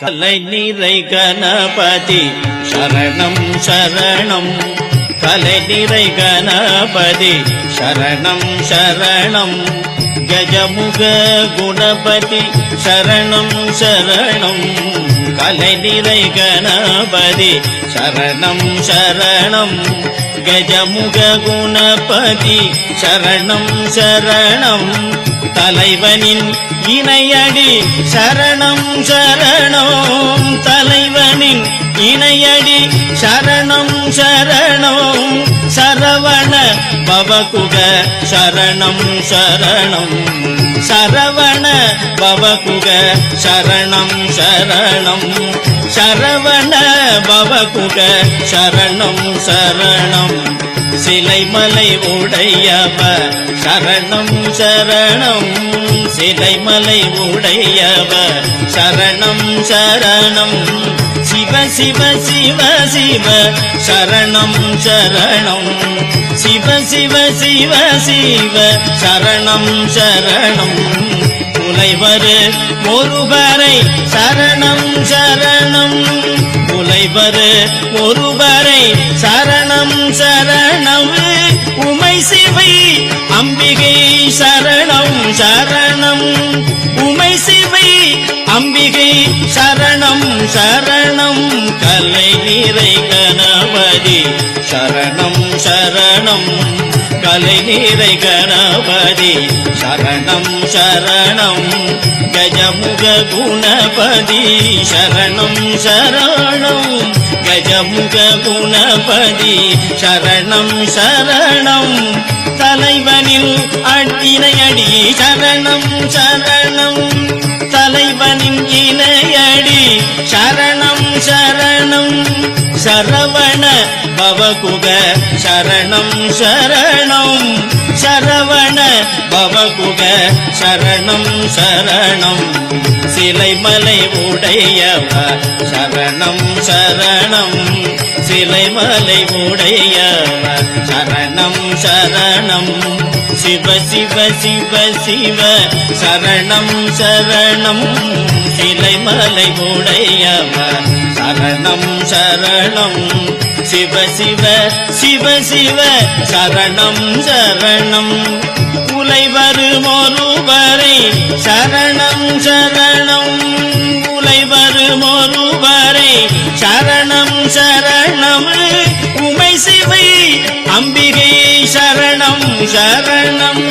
கலை நிறை கணபதி சரணம் சரணம் கலை நிறை கணபதி. சரணம் சரணம். கஜமுக குணபதி. சரணம் சரணம். கலை நிறை கணபதி. சரணம் சரணம். கஜமுக குணபதி. சரணம் சரணம். தலைவனின் இணையடி. சரணம் சரணம். தலைவனின் இணையடி சரணம் சரணம். சரவண பவகுக சரணம் சரணம். சரவண பவகுக சரணம் சரணம். சரவண பவகுக சரணம் சரணம். சிலைமலை உடையவ சரணம் சரணம். சிலைமலை உடையவ சரணம் சரணம். சிவ சிவ சிவ சிவ சரணம் சரணம். சிவ சிவ சிவ சிவ சரணம் சரணம். புலைவரு ஒருவரை சரணம் சரணம். புலைவரு ஒருவரை சரணம் சரணம். உமை சிவை அம்பிகை சரணம். அம்பிகை சரணம் சரணம் கலை நீரை கணபதி. சரணம் சரணம் கலை நீரை கணபதி. சரணம் சரணம் கஜமுக குணபதி. சரணம் சரணம் கஜமுக குணபதி. சரணம் சரணம் தலைவனில் அட்டினை அடி. சரணம் சரணம் தலைவனின் இணையடி. சரணம் சரணம். சரவண பவகுக சரணம் சரணம். சரவண பவகுக சரணம் சரணம். சிலைமலை உடையவ சரணம் சரணம். சிலைமலை உடையவ சரணம் சரணம். சிவ சிவ சிவ சிவ. சரணம் சரணம். சிலைமலை உடையவன் சரணம் சரணம். சிவ சிவ சிவ சிவ. சரணம் சரணம். உலை வருமொருவரை. சரணம் சரணம். வரும் ஒருவரை சரணம் சரணம். உமை சிவை அம்பிகை சரணம் சரணம்.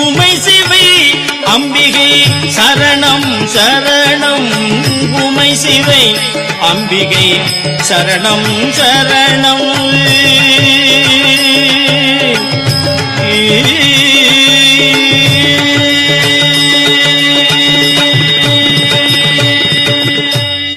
உமை சிவை அம்பிகை சரணம் சரணம். உமை சிவை அம்பிகை சரணம் சரணம்.